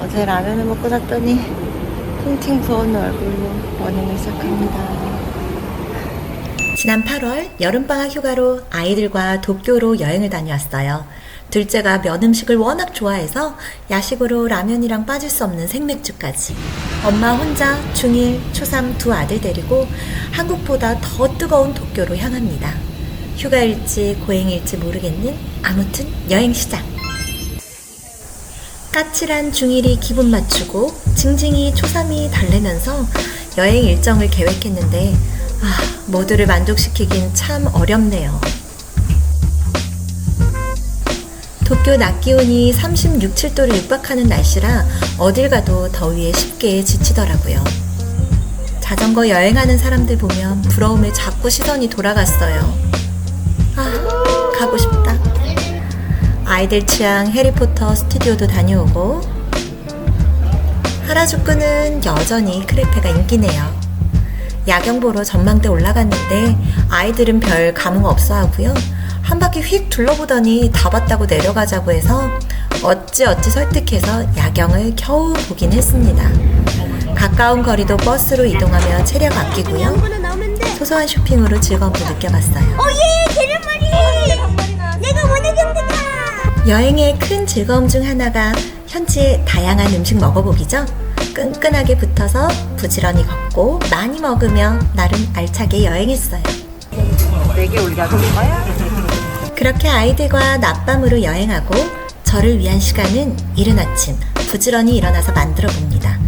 어제 라면을 먹고 잤더니 팅팅 부은 얼굴로 러닝을 시작합니다. 지난 8월 여름방학 휴가로 아이들과 도쿄로 여행을 다녀왔어요. 둘째가 면 음식을 워낙 좋아해서 야식으로 라면이랑 빠질 수 없는 생맥주까지. 엄마 혼자 중1, 초3 두 아들 데리고 한국보다 더 뜨거운 도쿄로 향합니다. 휴가일지 고행일지 모르겠는 아무튼 여행 시작. 까칠한 중1이 기분 맞추고 징징이 초3이 달래면서 여행 일정을 계획했는데 아, 모두를 만족시키긴 참 어렵네요. 도쿄 낮 기온이 36, 7도를 육박하는 날씨라 어딜 가도 더위에 쉽게 지치더라고요. 자전거 여행하는 사람들 보면 부러움에 자꾸 시선이 돌아갔어요. 아, 가고 싶다. 아이들 취향 해리포터 스튜디오도 다녀오고 하라주쿠는 여전히 크레페가 인기네요. 야경 보러 전망대 올라갔는데 아이들은 별 감흥 없어 하고요. 한 바퀴 휙 둘러보더니 다 봤다고 내려가자고 해서 어찌 어찌 설득해서 야경을 겨우 보긴 했습니다. 가까운 거리도 버스로 이동하며 체력 아끼고요. 소소한 쇼핑으로 즐거움을 느껴봤어요. 여행의 큰 즐거움 중 하나가 현지의 다양한 음식 먹어보기죠. 끈끈하게 붙어서 부지런히 걷고 많이 먹으며 나름 알차게 여행했어요. 네개 올려줄 거야? 그렇게 아이들과 낮밤으로 여행하고 저를 위한 시간은 이른 아침 부지런히 일어나서 만들어 봅니다.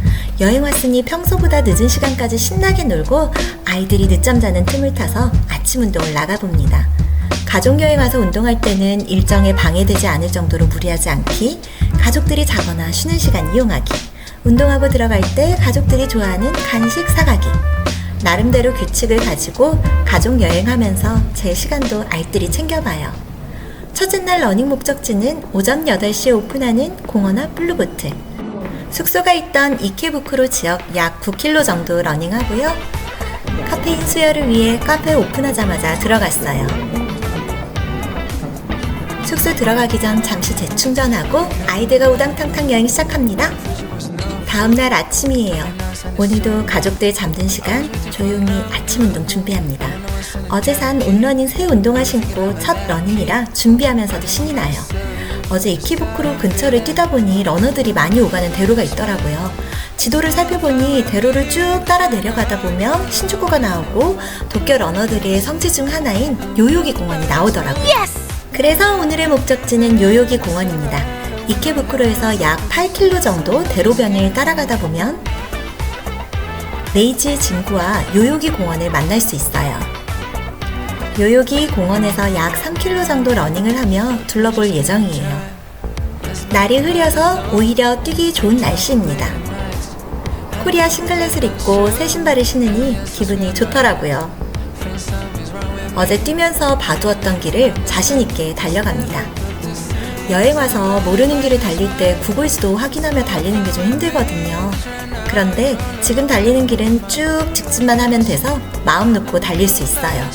여행 왔으니 평소보다 늦은 시간까지 신나게 놀고 아이들이 늦잠 자는 틈을 타서 아침 운동을 나가 봅니다. 가족 여행 와서 운동할 때는 일정에 방해되지 않을 정도로 무리하지 않기, 가족들이 자거나 쉬는 시간 이용하기, 운동하고 들어갈 때 가족들이 좋아하는 간식 사가기. 나름대로 규칙을 가지고 가족 여행하면서 제 시간도 알뜰히 챙겨봐요. 첫째 날 러닝 목적지는 오전 8시에 오픈하는 공원 앞 블루보트. 숙소가 있던 이케부쿠로 지역 약 9km 정도 러닝하고요. 카페인 수혈을 위해 카페 오픈하자마자 들어갔어요. 숙소 들어가기 전 잠시 재충전하고 아이들과 우당탕탕 여행 시작합니다. 다음날 아침이에요. 오늘도 가족들 잠든 시간 조용히 아침 운동 준비합니다. 어제 산 온러닝 새 운동화 신고 첫 러닝이라 준비하면서도 신이 나요. 어제 이키부쿠로 근처를 뛰다 보니 러너들이 많이 오가는 대로가 있더라고요. 지도를 살펴보니 대로를 쭉 따라 내려가다 보면 신주쿠가 나오고 도쿄 러너들의 성지 중 하나인 요요기 공원이 나오더라고요. 그래서 오늘의 목적지는 요요기 공원입니다. 이케부쿠로에서 약 8km 정도 대로변을 따라가다 보면 레이지 진구와 요요기 공원을 만날 수 있어요. 요요기 공원에서 약 3km 정도 러닝을 하며 둘러볼 예정이에요. 날이 흐려서 오히려 뛰기 좋은 날씨입니다. 코리아 싱글렛을 입고 새 신발을 신으니 기분이 좋더라고요. 어제 뛰면서 봐두었던 길을 자신있게 달려갑니다. 여행 와서 모르는 길을 달릴 때 구글 지도 확인하며 달리는 게 좀 힘들거든요. 그런데 지금 달리는 길은 쭉 직진만 하면 돼서 마음 놓고 달릴 수 있어요.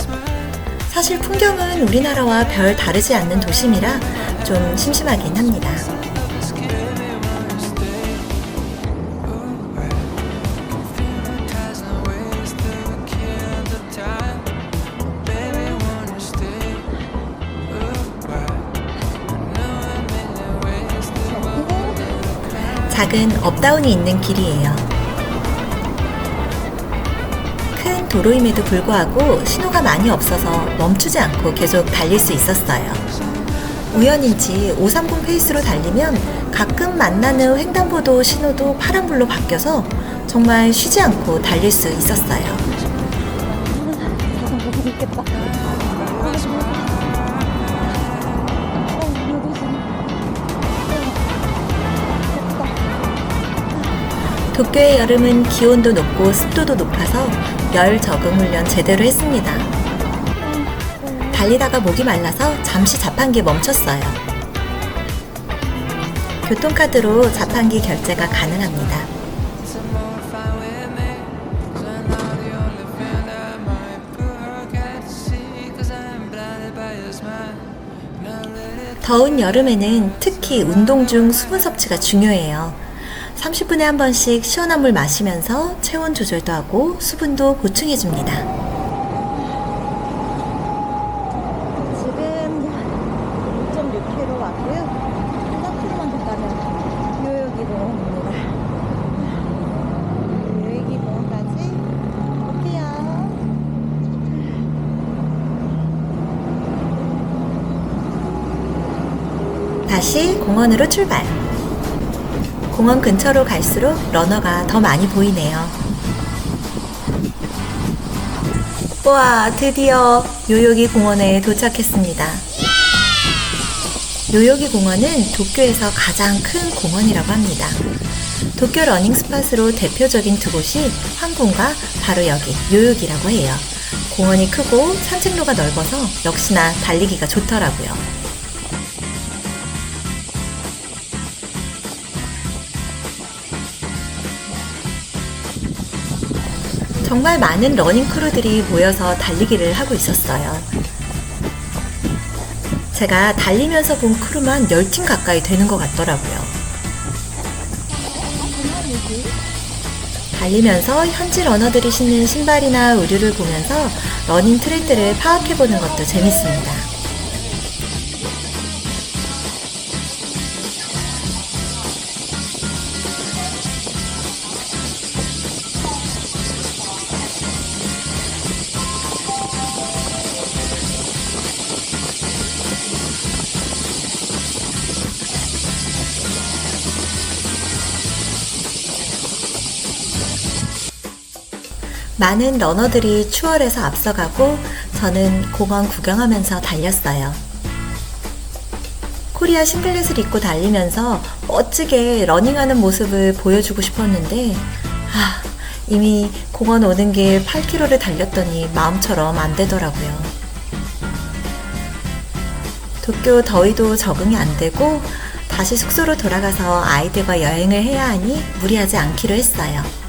사실 풍경은 우리나라와 별 다르지 않는 도심이라 좀 심심하긴 합니다. 작은 업다운이 있는 길이에요. 큰 도로임에도 불구하고 신호가 많이 없어서 멈추지 않고 계속 달릴 수 있었어요. 우연인지 530 페이스로 달리면 가끔 만나는 횡단보도 신호도 파란불로 바뀌어서 정말 쉬지 않고 달릴 수 있었어요. 도쿄의 여름은 기온도 높고 습도도 높아서 열 적응 훈련 제대로 했습니다. 달리다가 목이 말라서 잠시 자판기에 멈췄어요. 교통카드로 자판기 결제가 가능합니다. 더운 여름에는 특히 운동 중 수분 섭취가 중요해요. 30분에 한 번씩 시원한 물 마시면서 체온 조절도 하고 수분도 보충해 줍니다. 지금 6.6km 왔고요. 3km만 더 가면 요요기 공원입니다. 요요기 공원까지 볼게요. 다시 공원으로 출발. 공원 근처로 갈수록 러너가 더 많이 보이네요. 와, 드디어 요요기 공원에 도착했습니다. 요요기 공원은 도쿄에서 가장 큰 공원이라고 합니다. 도쿄 러닝 스팟으로 대표적인 두 곳이 황궁과 바로 여기 요요기라고 해요. 공원이 크고 산책로가 넓어서 역시나 달리기가 좋더라고요. 정말 많은 러닝 크루들이 모여서 달리기를 하고 있었어요. 제가 달리면서 본 크루만 10팀 가까이 되는 것 같더라고요. 달리면서 현지 러너들이 신는 신발이나 의류를 보면서 러닝 트렌드를 파악해보는 것도 재밌습니다. 많은 러너들이 추월해서 앞서가고 저는 공원 구경하면서 달렸어요. 코리아 싱글렛을 입고 달리면서 멋지게 러닝하는 모습을 보여주고 싶었는데, 아, 이미 공원 오는 길 8km를 달렸더니 마음처럼 안 되더라고요. 도쿄 더위도 적응이 안 되고, 다시 숙소로 돌아가서 아이들과 여행을 해야 하니 무리하지 않기로 했어요.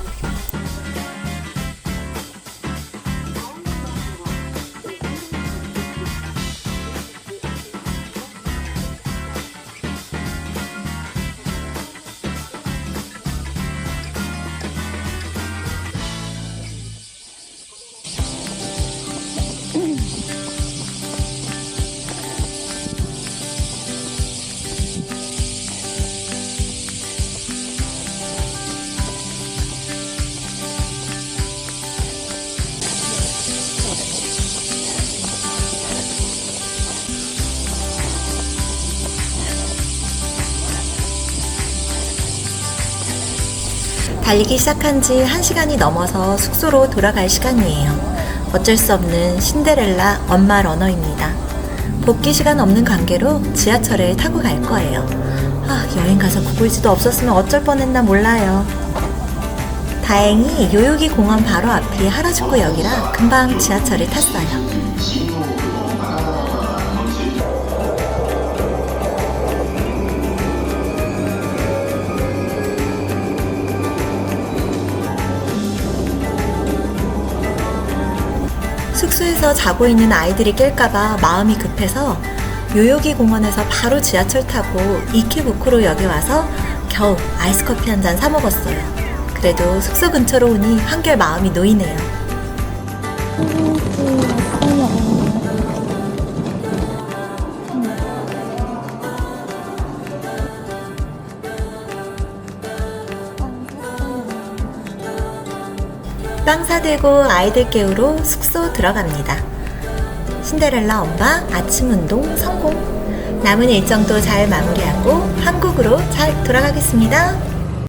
달리기 시작한 지 1시간이 넘어서 숙소로 돌아갈 시간이에요. 어쩔 수 없는 신데렐라 엄마 러너입니다. 복귀 시간 없는 관계로 지하철을 타고 갈 거예요. 아, 여행 가서 구글지도 없었으면 어쩔 뻔했나 몰라요. 다행히 요요기 공원 바로 앞이 하라주쿠역이라 금방 지하철을 탔어요. 숙소에서 자고 있는 아이들이 깰까봐 마음이 급해서 요요기 공원에서 바로 지하철 타고 이케부쿠로 역에 와서 겨우 아이스커피 한 잔 사 먹었어요. 그래도 숙소 근처로 오니 한결 마음이 놓이네요. 빵 사들고 아이들 깨우러 숙소 들어갑니다. 신데렐라 엄마 아침 운동 성공. 남은 일정도 잘 마무리하고 한국으로 잘 돌아가겠습니다.